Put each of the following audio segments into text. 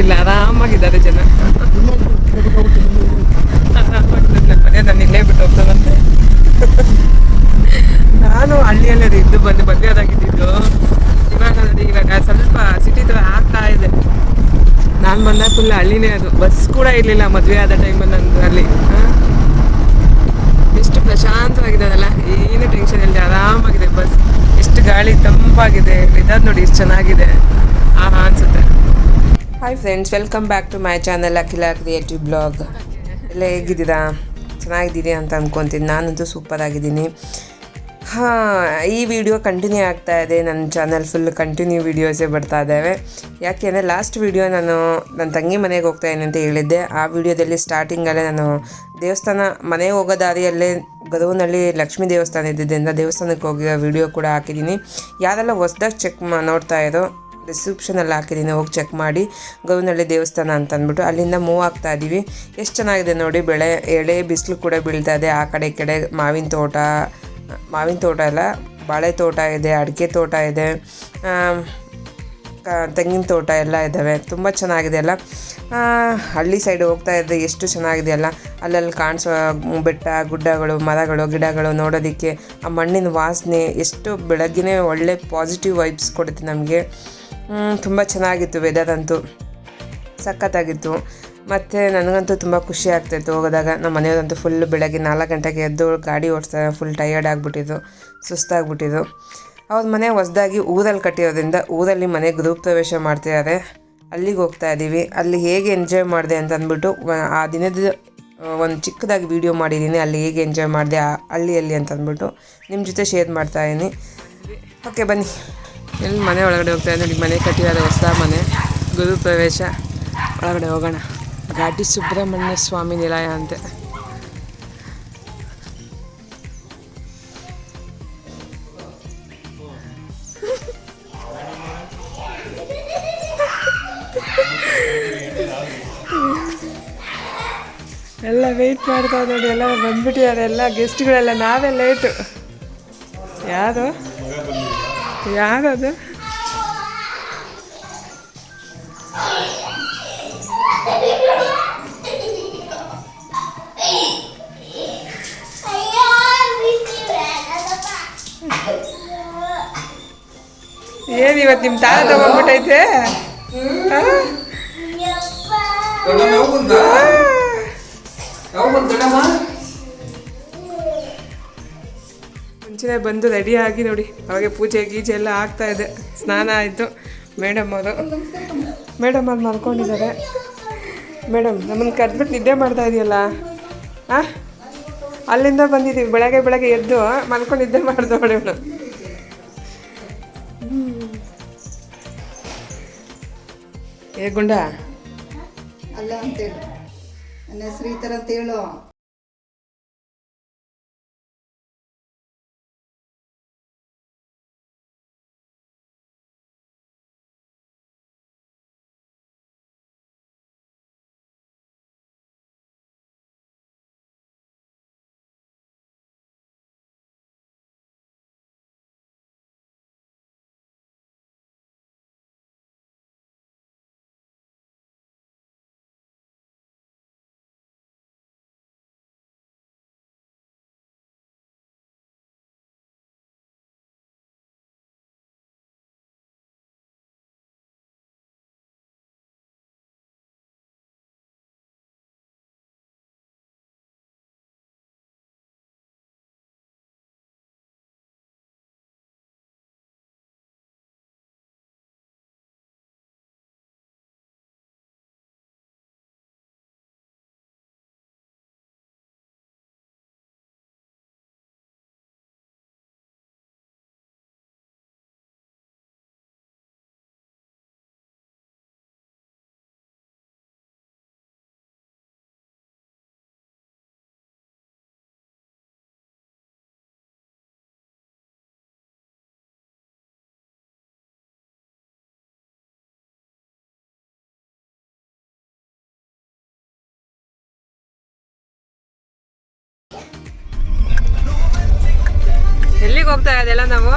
ಇಲ್ಲ ಆರಾಮಾಗಿದ್ದಾರೆ ಜನ. ನಾನು ಇಲ್ಲೇ ಬಿಟ್ಟು ಹೋಗ್ತಾನಂತೆ ನಾನು ಹಳ್ಳಿಯಲ್ಲೇ ಇದ್ದು ಬಂದು ಮದುವೆ ಆದಾಗಿದ್ದು ಇವಾಗ ನೋಡಿ, ಇವಾಗ ಸ್ವಲ್ಪ ಸಿಟಿ ಥರ ಆಗ್ತಾ ಇದೆ. ನಾನು ಬಂದಾಗ ಫುಲ್ ಹಳ್ಳಿನೇ ಅದು. ಬಸ್ ಕೂಡ ಇರಲಿಲ್ಲ ಮದುವೆ ಆದ ಟೈಮಲ್ಲಿ ನಂದು ಅಲ್ಲಿ? ಎಷ್ಟು ಪ್ರಶಾಂತವಾಗಿದೆ ಅದಲ್ಲ ಏನು ಟೆನ್ಷನ್ ಇಲ್ಲದೆ ಆರಾಮಾಗಿದೆ ಬಸ್ ಎಷ್ಟು ಗಾಳಿ ತಂಪಾಗಿದೆ. ವೆದರ್ ನೋಡಿ ಎಷ್ಟು ಚೆನ್ನಾಗಿದೆ. ಆ ಅನ್ಸುತ್ತೆ. Hi friends welcome back to my channel Akhila creative blog ಎಲ್ಲ ಹೇಗಿದ್ದೀರಾ? ಚೆನ್ನಾಗಿದ್ದೀರಿ ಅಂತ ಅಂದ್ಕೊತೀನಿ ನಾನಂತೂ ಸೂಪರ್ ಆಗಿದ್ದೀನಿ. ಹಾಂ, ಈ ವಿಡಿಯೋ ಕಂಟಿನ್ಯೂ ಆಗ್ತಾ ಇದೆ. ನನ್ನ ಚಾನಲ್ ಫುಲ್ ಕಂಟಿನ್ಯೂ ವೀಡಿಯೋಸೇ ಬರ್ತಾ ಇದ್ದಾವೆ ಯಾಕೆ ಅಂದರೆ ಲಾಸ್ಟ್ ವಿಡಿಯೋ ನಾನು ನನ್ನ ತಂಗಿ ಮನೆಗೆ ಹೋಗ್ತಾ ಇದ್ದೀನಿ ಅಂತ ಹೇಳಿದ್ದೆ. ಆ ವಿಡಿಯೋದಲ್ಲಿ ಸ್ಟಾರ್ಟಿಂಗಲ್ಲೇ ನಾನು ದೇವಸ್ಥಾನ ಮನೆಗೆ ಹೋಗೋ ದಾರಿಯಲ್ಲೇ ಗದವನಲ್ಲಿ ಲಕ್ಷ್ಮೀ ದೇವಸ್ಥಾನ ಇದ್ದಿದ್ದರಿಂದ ದೇವಸ್ಥಾನಕ್ಕೆ ಹೋಗಿರೋ ವಿಡಿಯೋ ಕೂಡ ಹಾಕಿದ್ದೀನಿ. ಯಾರೆಲ್ಲ ಹೊಸ್ದಾಗಿ ಚೆಕ್ ಮಾ ನೋಡ್ತಾ ಇರೋ ಡಿಸ್ಕ್ರಿಪ್ಷನಲ್ಲಿ ಹಾಕಿದ್ದೀನಿ, ಹೋಗಿ ಚೆಕ್ ಮಾಡಿ. ಗೌನಹಳ್ಳಿ ದೇವಸ್ಥಾನ ಅಂತ ಅಂದ್ಬಿಟ್ಟು ಅಲ್ಲಿಂದ ಮೂವ್ ಆಗ್ತಾ ಇದ್ದೀವಿ ಎಷ್ಟು ಚೆನ್ನಾಗಿದೆ ನೋಡಿ ಬೆಳೆ, ಎಳೆ ಬಿಸಿಲು ಕೂಡ ಬೀಳ್ತಾ ಇದೆ. ಆ ಕಡೆ ಕಡೆ ಮಾವಿನ ತೋಟ ಮಾವಿನ ತೋಟ ಎಲ್ಲ ಬಾಳೆ ತೋಟ ಇದೆ, ಅಡಿಕೆ ತೋಟ ಇದೆ ತೆಂಗಿನ ತೋಟ ಎಲ್ಲ ಇದ್ದಾವೆ ತುಂಬ ಚೆನ್ನಾಗಿದೆ ಅಲ್ಲ ಹಳ್ಳಿ ಸೈಡ್ ಹೋಗ್ತಾ ಇದ್ದರೆ ಎಷ್ಟು ಚೆನ್ನಾಗಿದೆ ಅಲ್ಲ ಅಲ್ಲಲ್ಲಿ ಕಾಣಿಸೋ ಬೆಟ್ಟ, ಗುಡ್ಡಗಳು, ಮರಗಳು, ಗಿಡಗಳು ನೋಡೋದಕ್ಕೆ, ಆ ಮಣ್ಣಿನ ವಾಸನೆ ಎಷ್ಟು ಬೆಳಗ್ಗೆನೇ ಒಳ್ಳೆ ಪಾಸಿಟಿವ್ ವೈಬ್ಸ್ ಕೊಡುತ್ತೆ ನಮಗೆ. ತುಂಬ ಚೆನ್ನಾಗಿತ್ತು ವೆದರ್ ಅಂತೂ. ಸಖತ್ತಾಗಿತ್ತು. ಮತ್ತು ನನಗಂತೂ ತುಂಬ ಖುಷಿ ಆಗ್ತಾಯಿತ್ತು ಹೋಗೋದಾಗ. ನಮ್ಮ ಮನೆಯವ್ರಂತೂ ಫುಲ್ ಬೆಳಗ್ಗೆ ನಾಲ್ಕು ಗಂಟೆಗೆ ಎದ್ದು ಗಾಡಿ ಓಡಿಸ್ತಾರೆ. ಫುಲ್ ಟಯರ್ಡ್ ಆಗಿಬಿಟ್ಟಿದ್ದು, ಸುಸ್ತಾಗ್ಬಿಟ್ಟಿದ್ದು. ಅವ್ರ ಮನೆ ಹೊಸ್ದಾಗಿ ಊರಲ್ಲಿ ಕಟ್ಟಿರೋದ್ರಿಂದ ಊರಲ್ಲಿ ಮನೆ ಗೃಹ ಪ್ರವೇಶ ಮಾಡ್ತಿದ್ದಾರೆ. ಅಲ್ಲಿಗೆ ಹೋಗ್ತಾ ಇದ್ದೀವಿ ಅಲ್ಲಿ ಹೇಗೆ ಎಂಜಾಯ್ ಮಾಡಿದೆ ಅಂತ ಅಂದ್ಬಿಟ್ಟು ಆ ದಿನದ ಒಂದು ಚಿಕ್ಕದಾಗಿ ವೀಡಿಯೋ ಮಾಡಿದ್ದೀನಿ ಅಲ್ಲಿ ಹೇಗೆ ಎಂಜಾಯ್ ಮಾಡಿದೆ ಹಳ್ಳಿಯಲ್ಲಿ ಅಂತ ಅಂದ್ಬಿಟ್ಟು ನಿಮ್ಮ ಜೊತೆ ಶೇರ್ ಮಾಡ್ತಾ ಇದ್ದೀನಿ ಓಕೆ ಬನ್ನಿ. ಎಲ್ಲಿ ಮನೆ ಒಳಗಡೆ ಹೋಗ್ತಾ ಇದ್ದೀನಿ. ಮನೆ ಕಟ್ಟಿರೋದು ಹೊಸ ಮನೆ. ಗುರು ಪ್ರವೇಶ. ಒಳಗಡೆ ಹೋಗೋಣ. ಘಾಟಿ ಸುಬ್ರಹ್ಮಣ್ಯ ಸ್ವಾಮಿ ನಿಲಯ ಅಂತೆ. ಎಲ್ಲ ವೆಯ್ಟ್ ಮಾಡ್ತಾ ನೋಡಿ ಎಲ್ಲ ಬಂದ್ಬಿಟ್ಟಿದ್ದಾರೆ. ಎಲ್ಲ ಗೆಸ್ಟ್ಗಳೆಲ್ಲ ನಾವೇ ಲೇಟು ಯಾರು? ಯಾರದು? ಏನ್ ಇವತ್ತು ನಿಮ್ಮ ತಾತ ತಗೊಂಡ್ಬಿಟ್ಟೈತೆ? ಆ? ಮುಂಚೆನೆ ಬಂದು ರೆಡಿ ಆಗಿ ನೋಡಿ. ಅವಾಗೆ ಪೂಜೆ ಗೀಜೆ ಎಲ್ಲ ಆಗ್ತಾ ಇದೆ. ಸ್ನಾನ ಆಯಿತು. ಮೇಡಮ್ ಅವರು. ಮೇಡಮ್ ಅವ್ರು ಮಲ್ಕೊಂಡಿದ್ದಾರೆ. ಮೇಡಮ್, ನಮ್ಮನ್ನು ಕರೆದ್ಬಿಟ್ಟು ನಿದ್ದೆ ಮಾಡ್ತಾ ಇದೆಯಲ್ಲ? ಆ? ಅಲ್ಲಿಂದ ಬಂದಿದ್ದೀವಿ. ಬೆಳಗ್ಗೆ ಬೆಳಗ್ಗೆ ಎದ್ದು ಮಲ್ಕೊಂಡು ನಿದ್ದೆ ಮಾಡ್ದು ನೋಡಿ ಇವನು ಏ ಗುಂಡ. ಅಲ್ಲ ಅಂತೇಳು ನನ್ನ ಹೆಸರು ಈ ಥರ ಅಂತ ಹೋಗ್ತಾ ಇದೆಲ್ಲ ನಾವು?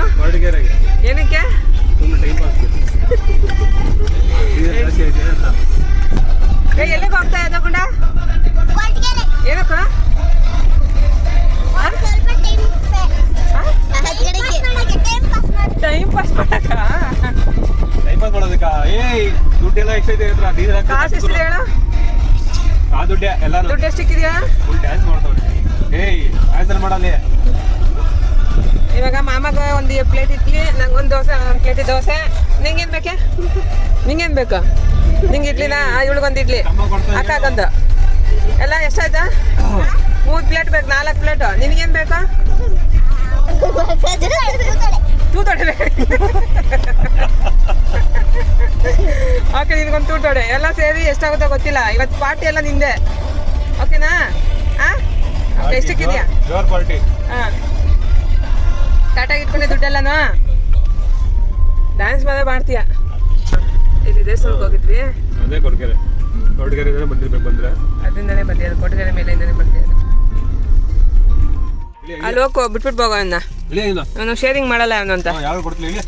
ಏನಕ್ಕೆ? ತುಂಬ ಟೈಮ್ ಪಾಸ್ ಏ ಎಲ್ಲಿಗೆ ಹೋಗ್ತಾ ಇದ್ದ ಗುಂಡ? ಏನಕ್ಕ? ಟೈಮ್ ಪಾಸ್ ಮಾಡಕ್ಕ. ಟೈಮ್ ಪಾಸ್ ಮಾಡೋದಕ್ಕ? ಏಯ್ ದುಡ್ಡೆಲ್ಲ ಡೀಸೆಲ್ ಕಾಸು ಹೇಳು? ಆ ದುಡ್ಡೆ ಎಲ್ಲ ದುಡ್ಡು ಎಷ್ಟಿಕ್ಕಿದ್ಯಾ? ಫುಲ್ ಡ್ಯಾನ್ಸ್ ಮಾಡ್ತಾವ್ರಿ ಏಯ್ ಆನ್ಸರ್ ಮಾಡಲ್ಲಿ. ಇವಾಗ ಮಾಮಾಗ ಒಂದು ಪ್ಲೇಟ್ ಇಡ್ಲಿ ನಂಗೊಂದು ದೋಸೆ ಒಂದು ಪ್ಲೇಟ್ ದೋಸೆ. ನಿಂಗೇನು ಬೇಕೆ? ನಿಂಗೇನು ಬೇಕು? ನಿಂಗೆ ಇಡ್ಲಿನ? ಇವಳಿಗೊಂದು ಇಡ್ಲಿ. ಅಕ್ಕಾಗೊಂದು ಎಲ್ಲ ಎಷ್ಟಾಯ್ತಾ? ಮೂರು ಪ್ಲೇಟ್ ಬೇಕು ನಾಲ್ಕು ಪ್ಲೇಟು. ನಿನಗೇನು ಬೇಕು? ತೂತೊಡೆ ಬೇಕು. ಓಕೆ ನಿನ್ಗೊಂದು ತೂತೊಡೆ. ಎಲ್ಲ ಸೇರಿ ಎಷ್ಟಾಗುತ್ತೋ ಗೊತ್ತಿಲ್ಲ. ಇವತ್ತು ಪಾರ್ಟಿ ಎಲ್ಲ ನಿಂದೆ. ಓಕೆನಾ? ಹಾಂ ಓಕೆ ಎಷ್ಟಕ್ಕಿದೆಯಾ? ಹಾಂ. ಟಾಟಾಗಿ ಇಟ್ಕೊಂಡೆ ದುಡ್ಡೆಲ್ಲನೂ? ಡ್ಯಾನ್ಸ್ ಮಾತ್ರ ಮಾಡ್ತೀಯ? ಇಲ್ಲಿ ದೇವಸ್ಥಾನಕ್ಕೆ ಹೋಗಿದ್ವಿ. ಅದೇ ಕೊಡ್ಗೆರೆ. ಕೊಡ್ಕೆರೆ ಬಂದಿರ್ಬೇಕು ಬಂದ್ರೆ. ಅದರಿಂದನೇ ಬಂದಿರೋದು ಕೊಡ್ಗೆರೆ ಮೇಲೆಯಿಂದನೇ ಬಂದಿರೋದು ಇಳಿ ಅಲ್ಲಿ ಹೋಗಿ ಬಿಟ್ಬಿಟ್ಟು ಹೋಗೋ ಅವನ್ನ ಇಳಿ ಅವನು ಶೇರಿಂಗ್ ಮಾಡಲ್ಲ ಅವನು ಅಂತ.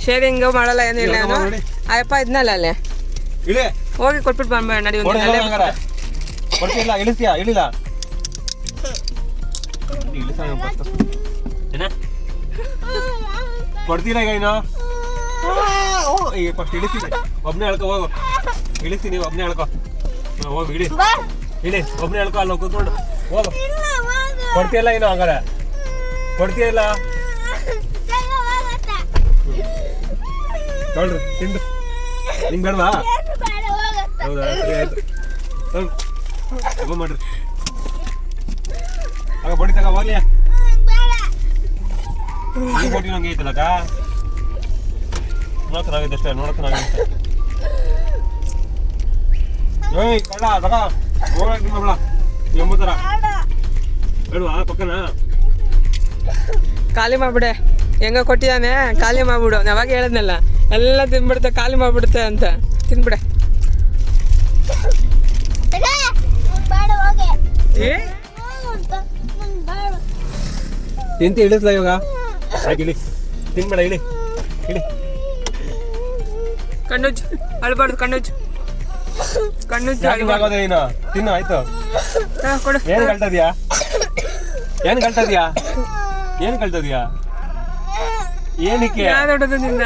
ಶೇರಿಂಗ್ ಮಾಡಲ್ಲ ಏನಿಲ್ಲ ಇಲ್ಲ, ಅವನು. ಅಯ್ಯಪ್ಪ ಇದ್ನಲ್ಲ ಅಲ್ಲಿ. ಇಳಿ ಹೋಗಿ ಕೊಟ್ಬಿಟ್ಟು ಬಂದ್ಬೇಡ ನಡಿ ಕೊಡ್ತಿಲ್ಲ ಇಳಿಸ್ತೀಯಾ? ಇಳಿಲ್ಲ ಇಳಿಸ ಏನ? ಕೊಡ್ತೀರಾ ಈಗ ಇನ್ನು? ಈಗ ಫಸ್ಟ್ ಇಳಿಸ್ತೀನಿ ಒಬ್ನೇ ಹೇಳ್ಕೊ ಹೋಗು. ಇಳಿಸ್ತೀನಿ ಒಬ್ನೇ ಹೇಳ್ಕೊ ಹೋಗಿ ಹೋಗು ಇಳಿ. ಇಳಿ ಒಬ್ನೇ ಹೇಳ್ಕೊ ಅಲ್ಲಿ ಕೂತ್ಕೊಂಡು. ಹೋಗು. ಕೊಡ್ತೀಯಲ್ಲ ಇನ್ನು ಹಂಗಾರೆ? ಕೊಡ್ತೀಯಲ್ಲ ನೋಡ್ರಿ ತಿಂದು. ನಿಂಗೆ ಬೇಡವಾ? ಹೌದಾ? ಸರಿ ಆಯ್ತು. ಮಾಡ್ರಿ. ಆಗ ಬಡಿ ತಗ ಹೋಗ್ಲಿ. ಈ ಬೋಟಿ ನಂಗೆ ಐತಲ್ಲಕ್ಕ ನೋಡಕ್ ನಾಗೈತೆ ಅಷ್ಟೇ ನೋಡಕ್ ನಾಗೈತೆ ಏಯ್ ಕಳ್ಳ ತಗ. ಹೋಗಕ್ ನಿಮ್ಮ ಮಗಳ ಎಂಬತ್ತರ ಬೇಡವಾ ಪಕ್ಕನ? ಖಾಲಿ ಮಾಡ್ಬಿಡೆ. ಹೆಂಗ ಕೊಟ್ಟಿದ್ದಾನೆ ಖಾಲಿ ಮಾಡ್ಬಿಡು. ಯಾವಾಗ ಹೇಳಿದ್ನಲ್ಲ ಎಲ್ಲ ತಿನ್ಬಿಡುತ್ತೆ ಖಾಲಿ ಮಾಡ್ಬಿಡುತ್ತೆ ಅಂತ. ತಿನ್ಬಿಡೆ. ತಿಂತ ತಿಂತಿ ಇಳಿಸ್ಲ ಇವಾಗ? ಆಯ್ತು ಇಳಿ. ತಿನ್ಬೇಡ ಇಳಿ. ಇಳಿ. ಕಣ್ಣುಜ್ ಅಳ್ಬಾರ್ದು ಕಣ್ಣುಜ್ ಕಣ್ಣುಜ್ ಆಗೋದೇ ಇನ್ನು ತಿನ್ನು ಆಯ್ತು. ಕೊಡು. ಏನು ಕಳ್ತದ್ಯಾ ಏನು ಕಳ್ತದ್ಯಾ ಏನು ಕಳ್ತದ್ಯಾ ಏನಕ್ಕೆ? ಯಾರು ಹೊಡೆದು ನಿನ್ನ?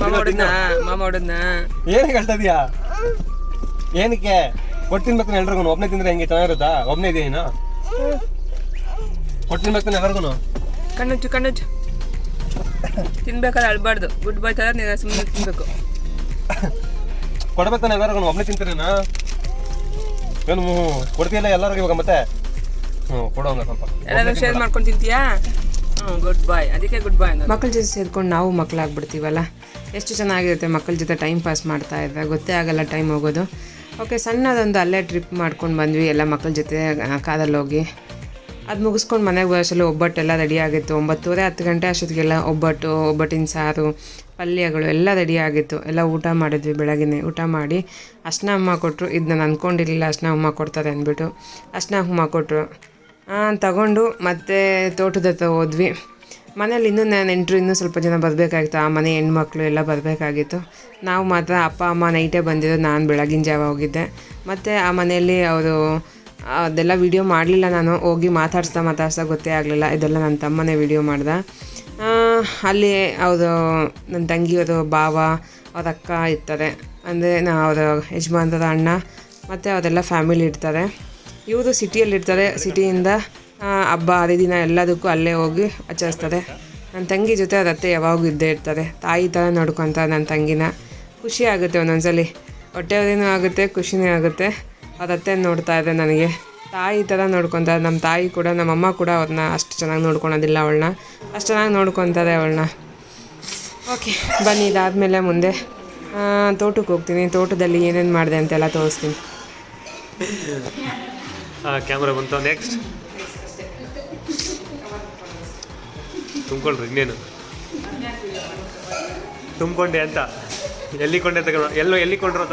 ಮಾಮ ಏನು ಹೊಡೆದ್ನ? ಏನ್ ಕಳ್ತದ್ಯಾ ಏನಕ್ಕೆ? ಕೊಟ್ಟು ತಿನ್ಬೇಕು ಎಲ್ರಿಗೂ ಒಬ್ಬನೇ ತಿಂದ್ರೆ ಹೆಂಗೆ? ಚೆನ್ನಾಗಿರುತ್ತಾ ಒಬ್ಬನೇ ಇದೆಯಾ ನೀನು ಕೊಟ್ಟು ತಿನ್ಬೇಕು ಎಲ್ಲರಿಗೂ ಕಣ್ಣುಜ್ಜು ಕಣ್ಣುಜ್ಜು ತಿನ್ಬೇಕಾದ್ರೆ ಅಳ್ಬಾರ್ದು. ಗುಡ್ ಬಾಯ್ ತರ ನೀನು ಸುಮ್ಮನೆ ತಿನ್ಬೇಕು. ಕೊಡ್ಬೇಕಾನೆ ಎಲ್ಲರಿಗೂ ಒಬ್ಬನೇ ತಿಂತೀರೇನ? ಏನು ಕೊಡ್ತೀಯಲ್ಲ ಎಲ್ಲರಿಗೂ ಇವಾಗ ಮತ್ತೆ? ಹ್ಞೂ ಕೊಡೋಂಗ ಸ್ವಲ್ಪ. ಎಲ್ಲರೂ ಶೇರ್ ಮಾಡ್ಕೊಂಡು ತಿಂತೀಯಾ ಹ್ಞೂ ಗುಡ್ ಬಾಯ್. ಅದಕ್ಕೆ ಗುಡ್ ಬಾಯ್ ಮಕ್ಕಳ ಜೊತೆ ಸೇರ್ಕೊಂಡು ನಾವು ಮಕ್ಕಳಾಗ್ಬಿಡ್ತೀವಲ್ಲ ಎಷ್ಟು ಚೆನ್ನಾಗಿರುತ್ತೆ ಮಕ್ಕಳ ಜೊತೆ ಟೈಮ್ ಪಾಸ್ ಮಾಡ್ತಾ ಇದ್ದರೆ ಗೊತ್ತೇ ಆಗಲ್ಲ ಟೈಮ್ ಹೋಗೋದು. ಓಕೆ ಸಣ್ಣದೊಂದು ಅಲ್ಲೇ ಟ್ರಿಪ್ ಮಾಡ್ಕೊಂಡು ಬಂದ್ವಿ ಎಲ್ಲ ಮಕ್ಕಳ ಜೊತೆ ಕಾದಲ್ಲಿ ಕಾರಲ್ಲಿ ಹೋಗಿ. ಅದು ಮುಗಿಸ್ಕೊಂಡು ಮನೆಗೆ ಬರೋಷ್ಟರಲ್ಲಿ ಒಬ್ಬಟ್ಟೆಲ್ಲ ರೆಡಿ ಆಗಿತ್ತು. ಒಂಬತ್ತುವರೆ ಹತ್ತು ಗಂಟೆ ಅಷ್ಟೊತ್ತಿಗೆಲ್ಲ ಒಬ್ಬಟ್ಟು, ಒಬ್ಬಟ್ಟಿನ ಸಾರು, ಪಲ್ಯಗಳು ಎಲ್ಲ ರೆಡಿ ಆಗಿತ್ತು. ಎಲ್ಲ ಊಟ ಮಾಡಿದ್ವಿ ಬೆಳಗ್ಗೆ ಊಟ ಮಾಡಿ ಅಷ್ಟನ ಅಮ್ಮ ಕೊಟ್ಟರು ಇದು ನಾನು ಅಂದ್ಕೊಂಡಿರಲಿಲ್ಲ ಅಷ್ಟನ ಅಮ್ಮ ಕೊಡ್ತಾರೆ ಅಂದ್ಬಿಟ್ಟು. ಅಷ್ಟನ ಅಮ್ಮ ಕೊಟ್ಟರು ತಗೊಂಡು ಮತ್ತೆ ತೋಟದ ಹತ್ರ ಹೋದ್ವಿ. ಮನೇಲಿ ಇನ್ನೂ ನಾನು ನೆಂಟರು ಇನ್ನೂ ಸ್ವಲ್ಪ ಜನ ಬರಬೇಕಾಗಿತ್ತು. ಆ ಮನೆ ಹೆಣ್ಮಕ್ಳು ಎಲ್ಲ ಬರಬೇಕಾಗಿತ್ತು. ನಾವು ಮಾತ್ರ ಅಪ್ಪ, ಅಮ್ಮ ನೈಟೇ ಬಂದಿದ್ದು ನಾನು ಬೆಳಗಿನ ಜಾವ ಹೋಗಿದ್ದೆ. ಮತ್ತು ಆ ಮನೆಯಲ್ಲಿ ಅವರು ಅದೆಲ್ಲ ವಿಡಿಯೋ ಮಾಡಲಿಲ್ಲ ನಾನು. ಹೋಗಿ ಮಾತಾಡ್ಸ್ತಾ ಮಾತಾಡ್ಸ್ತಾ ಗೊತ್ತೇ ಆಗಲಿಲ್ಲ. ಇದೆಲ್ಲ ನನ್ನ ತಮ್ಮನೇ ವಿಡಿಯೋ ಮಾಡ್ದೆ. ಅಲ್ಲಿ ಅವರು ನನ್ನ ತಂಗಿಯವರು, ಭಾವ, ಅವ್ರ ಅಕ್ಕ ಇರ್ತಾರೆ. ಅಂದರೆ ನಾ ಅವರ ಯಜಮಾನ್ರ ಅಣ್ಣ, ಮತ್ತು ಅವರೆಲ್ಲ ಫ್ಯಾಮಿಲಿ ಇರ್ತಾರೆ. ಇವರು ಸಿಟಿಯಲ್ಲಿರ್ತಾರೆ ಸಿಟಿಯಿಂದ ಹಬ್ಬ, ಹರಿದಿನ ಎಲ್ಲದಕ್ಕೂ ಅಲ್ಲೇ ಹೋಗಿ ಆಚರಿಸ್ತಾರೆ. ನನ್ನ ತಂಗಿ ಜೊತೆ ಅವ್ರ ಅತ್ತೆ ಯಾವಾಗೂ ಇದ್ದೇ ಇರ್ತಾರೆ. ತಾಯಿ ಥರ ನೋಡ್ಕೊತಾರೆ ನನ್ನ ತಂಗಿನ. ಖುಷಿ ಆಗುತ್ತೆ ಒಂದೊಂದ್ಸಲಿ. ಹೊಟ್ಟೆಯವ್ರೇನೂ ಆಗುತ್ತೆ, ಖುಷಿನೇ ಆಗುತ್ತೆ. ಅವ್ರ ಅತ್ತೆ ನೋಡ್ತಾ ಇದೆ ನನಗೆ. ತಾಯಿ ಥರ ನೋಡ್ಕೊತಾರೆ ನಮ್ಮ ತಾಯಿ ಕೂಡ, ನಮ್ಮ ಅಮ್ಮ ಕೂಡ ಅವ್ರನ್ನ ಅಷ್ಟು ಚೆನ್ನಾಗಿ ನೋಡ್ಕೊಳೋದಿಲ್ಲ ಅವಳನ್ನ. ಅಷ್ಟು ಚೆನ್ನಾಗಿ ನೋಡ್ಕೊತಾರೆ ಅವಳನ್ನ. ಓಕೆ, ಬನ್ನಿ ಇದಾದಮೇಲೆ ಮುಂದೆ. ತೋಟಕ್ಕೆ ಹೋಗ್ತೀನಿ. ತೋಟದಲ್ಲಿ ಏನೇನು ಮಾಡಿದೆ ಅಂತೆಲ್ಲ ತೋರಿಸ್ತೀನಿ. ಕ್ಯಾಮ್ರಾ ಬಂತು. ನೆಕ್ಸ್ಟ್ ತುಂಬ್ಕೊಳ್ರಿ ಇನ್ನೇನು. ತುಂಬಿಕೊಂಡೆ ಅಂತ. ಎಲ್ಲಿ ಕೊಂಡೆ ತಗೊಂಡು ಎಲ್ಲೋ ಎಲ್ಲಿ ಕೊಂಡ್ರೋ ಅಂತ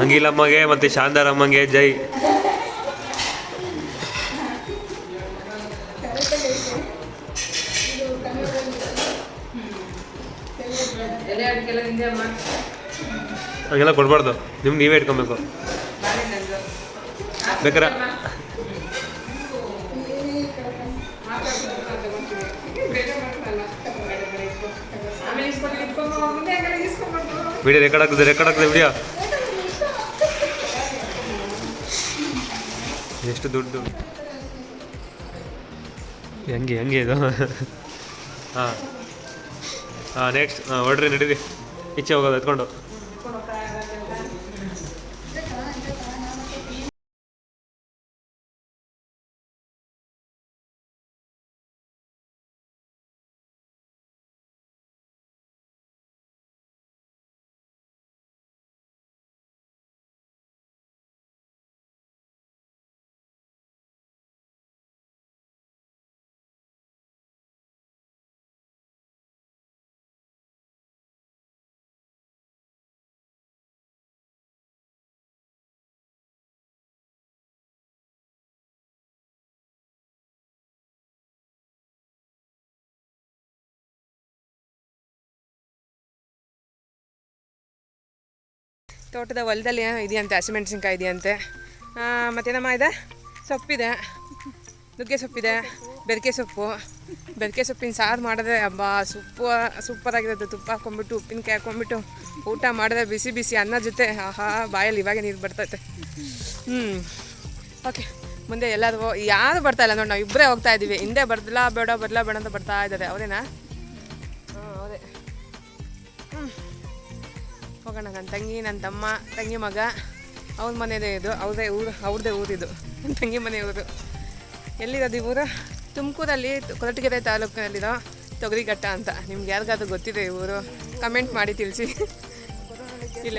ಅಂಗಿಲಮ್ಮಗೆ ಮತ್ತೆ ಶಾಂತಾರಮ್ಮಂಗೆ ಜೈ. ಹಂಗೆಲ್ಲ ಕೊಡ್ಬಾರ್ದು. ನಿಮ್ಗೆ ನೀವೇ ಇಟ್ಕೊಬೇಕು. ಬೇಕಾರ ವಿಡಿಯೋ ರೆಕಾರ್ಡ್ ಆಗ್ತದೆ ರೆಕಾರ್ಡ್ ಆಗ್ತದೆ ವಿಡಿಯೋ ಎಷ್ಟು ದುಡ್ಡು? ಹೆಂಗೆ ಹೆಂಗೆ ಇದು? ಹಾಂ. ಹಾಂ ನೆಕ್ಸ್ಟ್ ಹೊಡ್ರಿ ನಡೀರಿ. ಈಚೆ ಹೋಗೋದು ಎತ್ಕೊಂಡು. ತೋಟದ ಹೊಲದಲ್ಲಿ ಇದೆಯಂತೆ, ಹಸಿಮೆಣಸಿನ್ಕಾಯಿ ಇದೆಯಂತೆ. ಮತ್ತೇನಮ್ಮ ಇದೆ ಸೊಪ್ಪಿದೆ. ನುಗ್ಗೆ ಸೊಪ್ಪಿದೆ, ಬೆರಕೆ ಸೊಪ್ಪು. ಬೆರಕೆ ಸೊಪ್ಪಿನ ಸಾರು ಮಾಡಿದ್ರೆ ಹಬ್ಬ ಸೊಪ್ಪು ಸೂಪರಾಗಿರುತ್ತೆ ತುಪ್ಪ ಹಾಕ್ಕೊಂಬಿಟ್ಟು ಉಪ್ಪಿನಕಾಯಿ ಹಾಕ್ಕೊಂಬಿಟ್ಟು ಊಟ ಮಾಡಿದ್ರೆ ಬಿಸಿ ಬಿಸಿ ಅನ್ನ ಜೊತೆ, ಆಹಾ, ಬಾಯಲ್ಲಿ ಇವಾಗೆ ನೀರು ಬರ್ತೈತೆ. ಹ್ಞೂ ಓಕೆ ಮುಂದೆ ಎಲ್ಲರೂ ಯಾರು ಇಲ್ಲ ನೋಡಿ ನಾವು ಇಬ್ಬರೇ ಹೋಗ್ತಾ ಇದ್ದೀವಿ ಹಿಂದೆ ಬರ್ದಿಲ್ಲ, ಬೇಡ ಬರಲ ಬೇಡ ಅಂತ ಬರ್ತಾ ಇದ್ದಾರೆ. ಅವರೇನಾ? ಹೋಗೋಣ ನನ್ನ ತಂಗಿ ನನ್ನ ತಮ್ಮ, ತಂಗಿ ಮಗ. ಅವ್ರ ಮನೆಯದೇ ಇದು, ಅವ್ರದೇ ಊರು ಅವ್ರದ್ದೇ ಊರಿದು ನನ್ನ ತಂಗಿ ಮನೆ ಊರು ಎಲ್ಲಿರೋದು ಈ ಊರು? ತುಮಕೂರಲ್ಲಿ, ಕೊರಟಗೆರೆ ತಾಲೂಕಿನಲ್ಲಿರೋ ತೊಗರಿಘಟ್ಟ ಅಂತ. ನಿಮ್ಗೆ ಯಾರಿಗಾದ್ರೂ ಗೊತ್ತಿದೆ ಈ ಊರು? ಕಮೆಂಟ್ ಮಾಡಿ ತಿಳಿಸಿ. ಇಲ್ಲ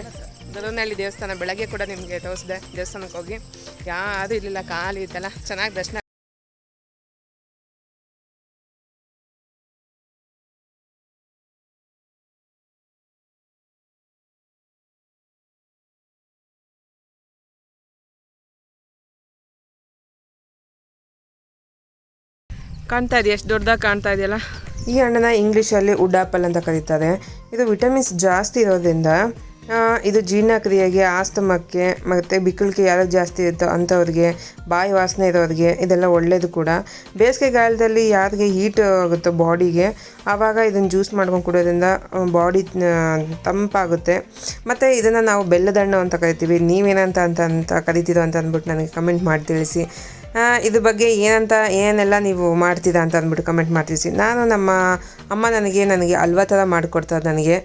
ದೊರನಹಳ್ಳಿ ದೇವಸ್ಥಾನ, ಬೆಳಗ್ಗೆ ಕೂಡ ನಿಮಗೆ ತೋರಿಸಿದೆ, ದೇವಸ್ಥಾನಕ್ಕೆ ಹೋಗಿ. ಯಾರೂ ಇರಲಿಲ್ಲ, ಖಾಲಿ ಇತ್ತಲ್ಲ. ಚೆನ್ನಾಗಿ ದರ್ಶನ ಕಾಣ್ತಾ ಇದೆಯಾ? ಎಷ್ಟು ದೊಡ್ಡದಾಗಿ ಕಾಣ್ತಾ ಇದೆಯಲ್ಲ? ಈ ಹಣ್ಣನ್ನ ಇಂಗ್ಲೀಷಲ್ಲಿ ವುಡ್ ಆಪಲ್ ಅಂತ ಕರೀತಾರೆ. ಇದು ವಿಟಮಿನ್ಸ್ ಜಾಸ್ತಿ ಇರೋದ್ರಿಂದ ಇದು ಜೀರ್ಣಕ್ರಿಯೆಗೆ, ಆಸ್ತಮಕ್ಕೆ ಮತ್ತು ಬಿಕ್ಕಳಿಕೆ ಯಾರಿಗೆ ಜಾಸ್ತಿ ಇರುತ್ತೋ ಅಂಥವ್ರಿಗೆ, ಬಾಯಿ ವಾಸನೆ ಇರೋರಿಗೆ ಇದೆಲ್ಲ ಒಳ್ಳೆಯದು ಕೂಡ. ಬೇಸಿಗೆಗಾಲದಲ್ಲಿ ಯಾರಿಗೆ ಹೀಟ್ ಆಗುತ್ತೋ ಬಾಡಿಗೆ ಆವಾಗ ಇದನ್ನು ಜ್ಯೂಸ್ ಮಾಡ್ಕೊಂಡು ಕುಡಿಯೋದ್ರಿಂದ ಬಾಡಿ ತಂಪಾಗುತ್ತೆ. ಮತ್ತು ಇದನ್ನು ನಾವು ಬೆಲ್ಲದ ಹಣ್ಣು ಅಂತ ಕರಿತೀವಿ. ನೀವೇನಂತ ಅಂತ ಅಂತ ಕರಿತೀರೋ ಅಂತ ಅಂದ್ಬಿಟ್ಟು ನನಗೆ ಕಮೆಂಟ್ ಮಾಡಿ ತಿಳಿಸಿ. ಇದ್ರ ಬಗ್ಗೆ ಏನಂತ, ಏನೆಲ್ಲ ನೀವು ಮಾಡ್ತೀರಾ ಅಂತ ಅಂದ್ಬಿಟ್ಟು ಕಮೆಂಟ್ ಮಾಡ್ತೀಸಿ ನಾನು ನಮ್ಮ ಅಮ್ಮ ನನಗೆ ನನಗೆ ಅಲ್ವ ಥರ ಮಾಡಿಕೊಡ್ತಾರೆ ನನಗೆ.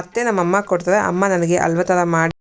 ಅತ್ತೆ ನಮ್ಮ ಅಮ್ಮ ಕೊಡ್ತಾರೆ, ಅಮ್ಮ ನನಗೆ ಅಲ್ವ ಥರ ಮಾಡಿ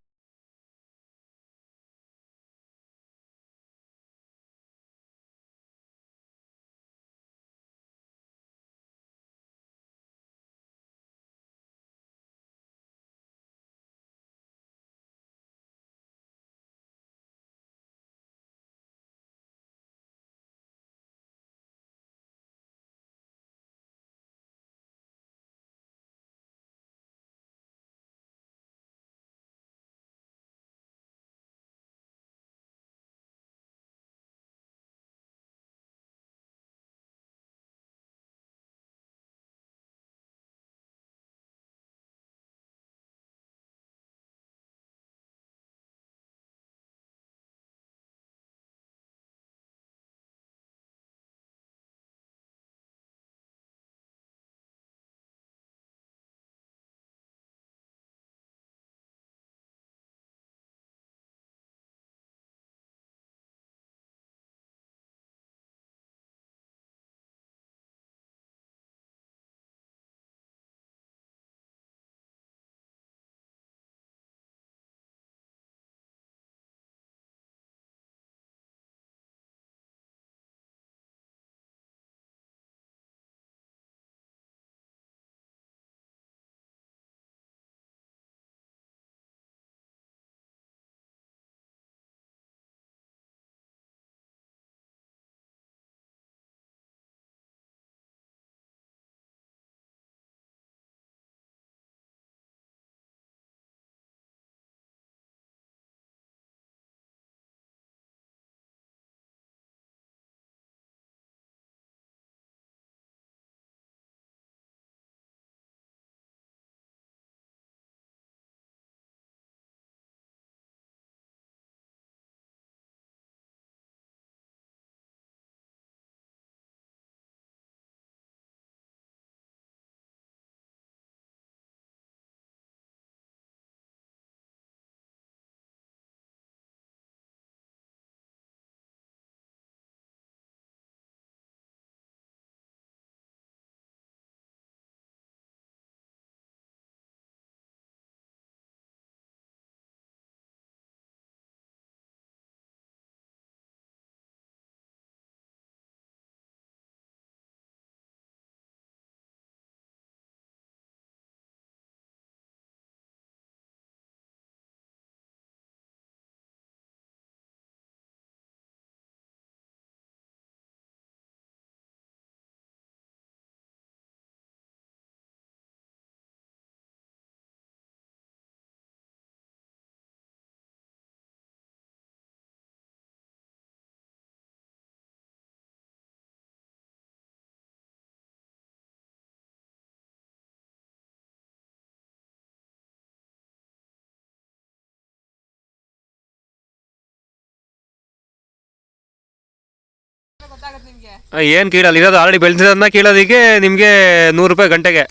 ಏನು ಕೀಳಲ್ಲ ಇರೋದು ಆಲ್ರೆಡಿ ಬೆಳೆದಿರೋದನ್ನ ಕೀಳೋದಿಕ್ಕೆ ನಿಮಗೆ ನೂರು ರೂಪಾಯಿ ಗಂಟೆಗೆ.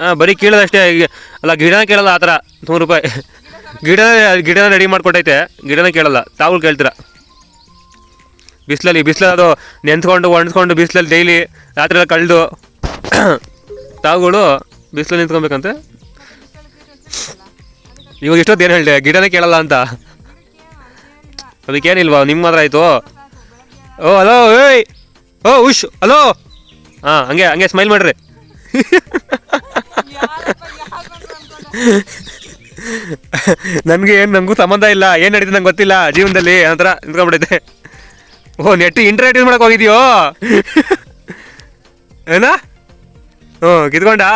ಹಾಂ ಬರೀ ಕೀಳೋದಷ್ಟೇ ಅಲ್ಲ ಗಿಡನ ಕೇಳಲ್ಲ ಆ ಥರ ನೂರು ರೂಪಾಯಿ. ಗಿಡ ಗಿಡನ ರೆಡಿ ಮಾಡ್ಕೊಟ್ಟೈತೆ ಗಿಡನ ಕೇಳಲ್ಲ ತಾವು ಕೇಳ್ತೀರ? ಬಿಸಿಲಲ್ಲಿ ಬಿಸಿಲು ಅದು ನೆಂತ್ಕೊಂಡು ಒಣಸ್ಕೊಂಡು ಬಿಸಿಲಲ್ಲಿ ಡೈಲಿ ರಾತ್ರಿ ಎಲ್ಲ ಕಳೆದು ತಾವುಗಳು ಬಿಸಿಲಲ್ಲಿ ನಿಂತ್ಕೊಬೇಕಂತೆ? ಇವಾಗ ಇಷ್ಟೊತ್ತು ಏನು ಹೇಳಿದೆ ಗಿಡನೇ ಕೇಳಲ್ಲ ಅಂತ? ಅದಕ್ಕೇನಿಲ್ವಾ ನಿಮ್ಮ ಹತ್ರ ಆಯಿತು? ಓ, ಹಲೋ, ಏಯ್. ಓ, ಉಶ್, ಹಲೋ. ಹಾಂ, ಹಂಗೆ ಹಂಗೆ ಸ್ಮೈಲ್ ಮಾಡ್ರಿ. ನನಗೆ ಏನು, ನನಗೂ ಸಂಬಂಧ ಇಲ್ಲ. ಏನು ನಡೀತದೆ ನಂಗೆ ಗೊತ್ತಿಲ್ಲ ಜೀವನದಲ್ಲಿ? ಅಂತರ ನಿಂತ್ಕೊಂಡ್ಬಿಟ್ಟಿದೆ ಓ ನೆಟ್ ಇಂಟರ್ನೆಟ್ ಯೂಸ್ ಮಾಡಕ್ಕೆ ಹೋಗಿದ್ಯೋ? ಏನಾ? ಹ್ಞೂ ಕಿತ್ಕೊಂಡಾ?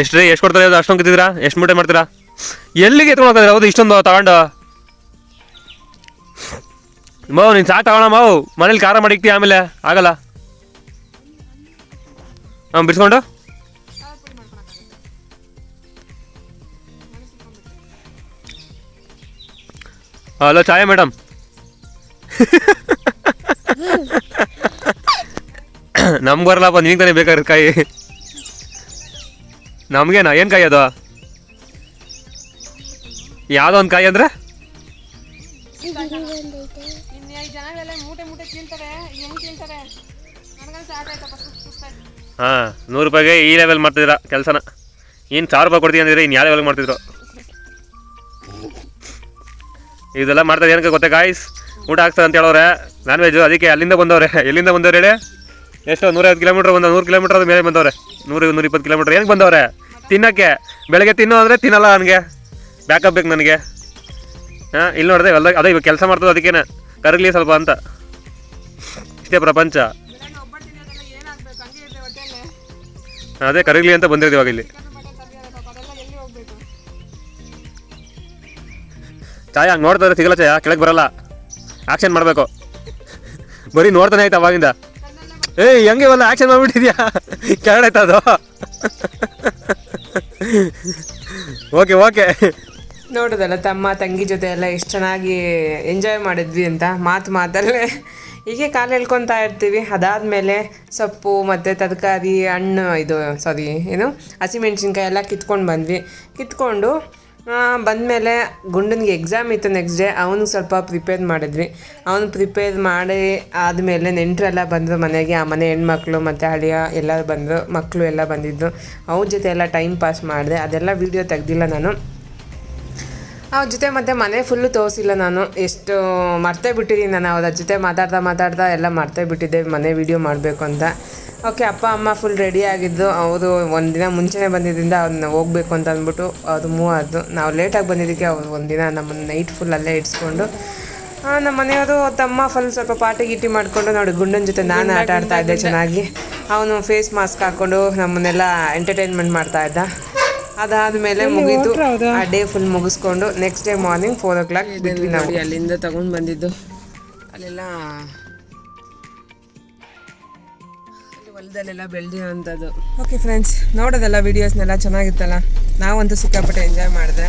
ಎಷ್ಟು ರೀ ಎಷ್ಟು ಕೊಡ್ತಾರೆ ಅಷ್ಟೊಂದು ಕಿತ್ತಿದ್ರಾ? ಎಷ್ಟು ಮೂಟೆ ಮಾಡ್ತೀರಾ? ಎಲ್ಲಿಗೆ ಎತ್ಕೊಂಡು ಹೌದು, ಇಷ್ಟೊಂದು ತಗೊಂಡು. ಮಾವು, ನೀನು ಸಾಕು ತಗೋಣ ಮಾವು. ಮನೇಲಿ ಖಾರ ಮಾಡಿಕ್ತಿ ಆಮೇಲೆ. ಆಗಲ್ಲ. ಹಾಂ ಬಿಡಿಸ್ಕೊಂಡು ಹಲೋ, ಚಾಯ ಮೇಡಮ್. ನಮ್ಗೆ ಬರಲ್ಲಪ್ಪ ನಿನಗೆ ತಾನೇ ಬೇಕಾಗಿರೋ ಕಾಯಿ. ನಮಗೇನಾ? ಏನು ಕಾಯಿ ಅದು? ಯಾವುದೋ ಒಂದು ಕಾಯಿ ಅಂದ್ರೆ? ಹಾಂ, ನೂರು ರೂಪಾಯಿಗೆ ಈ ಲೆವೆಲ್ ಮಾಡ್ತಿದ್ರ ಕೆಲಸನ. ಏನು ಸಾವಿರ ರೂಪಾಯಿ ಕೊಡ್ತೀನಿ ಅಂದಿದ್ರೆ ಇನ್ನು ಯಾವ ಲೆವೆಲ್ ಮಾಡ್ತಿದ್ರು? ಇದೆಲ್ಲ ಮಾಡ್ತಾರೆ ಏನಕ್ಕೆ ಗೊತ್ತಾ ಗಾಯ್ಸ್ ಊಟ ಹಾಕ್ತಾರೆ ಅಂತ ಹೇಳೋರೆ. ನಾನ್ ವೆಜ್ ಅದಕ್ಕೆ ಅಲ್ಲಿಂದ ಬಂದವ್ರೆ. ಎಲ್ಲಿಂದ ಬಂದವ್ರು ಹೇಳಿ? ಎಷ್ಟು, ನೂರೈವತ್ತು ಕಿಲೋಮೀಟ್ರ್ ಬಂದ, ನೂರು ಕಿಲೋಮೀಟ್ರ್ ಮೇಲೆ ಬಂದವ್ರೆ. ನೂರು ನೂರ ಇಪ್ಪತ್ತು ಕಿಲೋಮೀಟ್ರ್ ಏನಕ್ಕೆ ಬಂದವ್ರೆ? ತಿನ್ನಕ್ಕೆ. ಬೆಳಗ್ಗೆ ತಿನ್ನೋ ಅಂದರೆ ತಿನ್ನಲ್ಲ ನನಗೆ. ಬ್ಯಾಕಪ್ ಬೇಕು ನನಗೆ. ಹಾಂ ಇಲ್ಲಿ ನೋಡಿದೆ ಎಲ್ಲ ಅದೇ ಇವಾಗ ಕೆಲಸ ಮಾಡ್ತದೆ ಅದಕ್ಕೇನೆ. ಕರಗಲಿ ಸ್ವಲ್ಪ ಅಂತ. ಇಷ್ಟೇ ಪ್ರಪಂಚ. ಅದೇ ಕರಗಲಿ ಅಂತ ಬಂದಿರೋದು ಇವಾಗ ಇಲ್ಲಿ. ಚಾಯ ಹಂಗೆ ನೋಡ್ತಾರೆ ಸಿಗಲ್ಲ ಚಾಯ ಕೆಳಗೆ ಬರಲ್ಲ. ಆ್ಯಕ್ಷನ್ ಮಾಡಬೇಕು. ಬರೀ ನೋಡ್ತಾನೆ ಆಯ್ತು ಅವಾಗಿಂದ. ಏಯ್, ಹೆಂಗೆ ಇವೆಲ್ಲ ಮಾಡಿಬಿಟ್ಟಿದ್ಯಾ? ಕೆಳಗಡೆ ಅದು? Okay okay. ನೋಡೋದಲ್ಲ, ತಮ್ಮ ತಂಗಿ ಜೊತೆ ಎಲ್ಲ ಎಷ್ಟು ಚೆನ್ನಾಗಿ ಎಂಜಾಯ್ ಮಾಡಿದ್ವಿ ಅಂತ, ಮಾತು ಮಾತಲ್ಲೇ. ಹೀಗೆ ಕಾಲು ಎಳ್ಕೊತಾ ಇರ್ತೀವಿ. ಅದಾದಮೇಲೆ ಸೊಪ್ಪು ಮತ್ತು ತರಕಾರಿ, ಹಣ್ಣು, ಇದು ಸಾರಿ ಏನು ಹಸಿಮೆಣ್ಸಿನ್ಕಾಯಿ ಎಲ್ಲ ಕಿತ್ಕೊಂಡು ಬಂದ್ವಿ. ಕಿತ್ಕೊಂಡು ಬಂದಮೇಲೆ ಗುಂಡನಿಗೆ ಎಕ್ಸಾಮ್ ಇತ್ತು ನೆಕ್ಸ್ಟ್ ಡೇ ಅವನಿಗೆ ಸ್ವಲ್ಪ ಪ್ರಿಪೇರ್ ಮಾಡಿದ್ವಿ. ಅವನು ಪ್ರಿಪೇರ್ ಮಾಡಿ ಆದಮೇಲೆ ನೆಂಟರೆಲ್ಲ ಬಂದರು ಮನೆಗೆ. ಆ ಮನೆ ಹೆಣ್ಮಕ್ಳು ಮತ್ತು ಹಳೆಯ ಎಲ್ಲರೂ ಬಂದರು. ಮಕ್ಕಳು ಎಲ್ಲ ಬಂದಿದ್ದು ಅವ್ರ ಜೊತೆ ಎಲ್ಲ ಟೈಮ್ ಪಾಸ್ ಮಾಡಿದೆ. ಅದೆಲ್ಲ ವೀಡಿಯೋ ತೆಗ್ದಿಲ್ಲ ನಾನು. ಅವ್ರ ಜೊತೆ ಮತ್ತೆ ಮನೆ ಫುಲ್ಲು ತೋರಿಸಿಲ್ಲ ನಾನು. ಎಷ್ಟು ಮರ್ತೇ ಬಿಟ್ಟಿದ್ದೀನಿ ನಾನು ಅವ್ರ ಜೊತೆ ಮಾತಾಡ್ತಾ ಮಾತಾಡ್ತಾ ಎಲ್ಲ ಮರ್ತೇ ಬಿಟ್ಟಿದ್ದೆ, ಮನೆ ವಿಡಿಯೋ ಮಾಡಬೇಕು ಅಂತ. ಓಕೆ ಅಪ್ಪ, ಅಮ್ಮ ಫುಲ್ ರೆಡಿ ಆಗಿದ್ದು, ಅವರು ಒಂದಿನ ಮುಂಚೆನೇ ಬಂದಿದ್ದರಿಂದ ಅವ್ರನ್ನ ಹೋಗ್ಬೇಕು ಅಂತ ಅಂದ್ಬಿಟ್ಟು ಅದು ಮೂವ್ ಆದ್ದು ನಾವು ಲೇಟಾಗಿ ಬಂದಿದ್ದಕ್ಕೆ ಅವ್ರು ಒಂದಿನ ನಮ್ಮನ್ನು ನೈಟ್ ಫುಲ್ ಅಲ್ಲೇ ಇಡ್ಸ್ಕೊಂಡು ನಮ್ಮ ಮನೆಯವರು ತಮ್ಮ ಫುಲ್ ಸ್ವಲ್ಪ ಪಾಟಿ ಗೀಟಿ ಮಾಡಿಕೊಂಡು ನೋಡಿ ಗುಂಡನ ಜೊತೆ ನಾನು ಆಟ ಆಡ್ತಾ ಇದ್ದೆ ಚೆನ್ನಾಗಿ. ಅವನು ಫೇಸ್ ಮಾಸ್ಕ್ ಹಾಕ್ಕೊಂಡು ನಮ್ಮನ್ನೆಲ್ಲ ಎಂಟರ್ಟೈನ್ಮೆಂಟ್ ಮಾಡ್ತಾ ಇದ್ದ. ಅದಾದಮೇಲೆ ಮುಗೀತು. ಆ ಡೇ ಫುಲ್ ಮುಗಿಸ್ಕೊಂಡು next day morning four o'clock ಬಿಟ್ವಿ ನಾವು. ಅಲ್ಲಿಂದ ತಗೊಂಡು ಬಂದಿದ್ದು. ಅಲ್ಲೆಲ್ಲ ಅಲ್ಲಿ ಹೊಲದಲ್ಲೆಲ್ಲ ಬೆಳೆದಿರೋಂಥದ್ದು ಓಕೆ ಫ್ರೆಂಡ್ಸ್ ನೋಡೋದಲ್ಲ ವೀಡಿಯೋಸ್ನೆಲ್ಲ ಚೆನ್ನಾಗಿತ್ತಲ್ಲ? ನಾವಂತೂ ಸಿಕ್ಕಾಪಟ್ಟೆ ಎಂಜಾಯ್ ಮಾಡಿದೆ.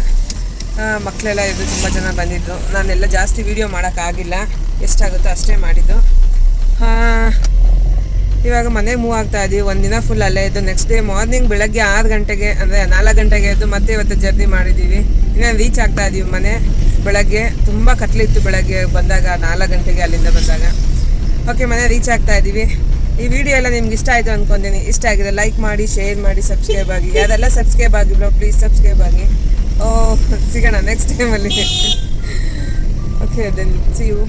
ಮಕ್ಕಳೆಲ್ಲ ಇದು ತುಂಬ ಜನ ಬಂದಿದ್ದು ನಾನೆಲ್ಲ ಜಾಸ್ತಿ ವೀಡಿಯೋ ಮಾಡೋಕ್ಕಾಗಿಲ್ಲ. ಎಷ್ಟಾಗುತ್ತೋ ಅಷ್ಟೇ ಮಾಡಿದ್ದು. ಆ, ಇವಾಗ ಮನೆ ಮೂವ್ ಆಗ್ತಾ ಇದೀವಿ. ಒಂದಿನ ಫುಲ್ ಅಲ್ಲೇ ಇದ್ದು ನೆಕ್ಸ್ಟ್ ಡೇ ಮಾರ್ನಿಂಗ್ ಬೆಳಗ್ಗೆ ಆರು ಗಂಟೆಗೆ, ಅಂದರೆ ನಾಲ್ಕು ಗಂಟೆಗೆ ಎದ್ದು ಮತ್ತೆ ಇವತ್ತು ಜರ್ನಿ ಮಾಡಿದ್ದೀವಿ ಇನ್ನೇನು ರೀಚ್ ಆಗ್ತಾ ಇದೀವಿ ಮನೆ. ಬೆಳಗ್ಗೆ ತುಂಬ ಕತ್ಲಿತ್ತು ಬೆಳಗ್ಗೆ ಬಂದಾಗ, ನಾಲ್ಕು ಗಂಟೆಗೆ ಅಲ್ಲಿಂದ ಬಂದಾಗ. ಓಕೆ ಮನೆ ರೀಚ್ ಆಗ್ತಾ ಇದ್ದೀವಿ ಈ ವಿಡಿಯೋ ಎಲ್ಲ ನಿಮ್ಗೆ ಇಷ್ಟ ಆಯಿತು ಅನ್ಕೊಂತೀನಿ ಇಷ್ಟ ಆಗಿದೆ ಲೈಕ್ ಮಾಡಿ ಶೇರ್ ಮಾಡಿ ಸಬ್ಸ್ಕ್ರೈಬ್ ಆಗಿ. ಯಾರೆಲ್ಲ ಸಬ್ಸ್ಕ್ರೈಬ್ ಆಗಿಲ್ಲ ಪ್ಲೀಸ್ ಸಬ್ಸ್ಕ್ರೈಬ್ ಆಗಿ. ಓ ಸಿಗೋಣ ನೆಕ್ಸ್ಟ್ ಟೈಮಲ್ಲಿ ಓಕೆ ದೆನ್ ಸಿ ಯು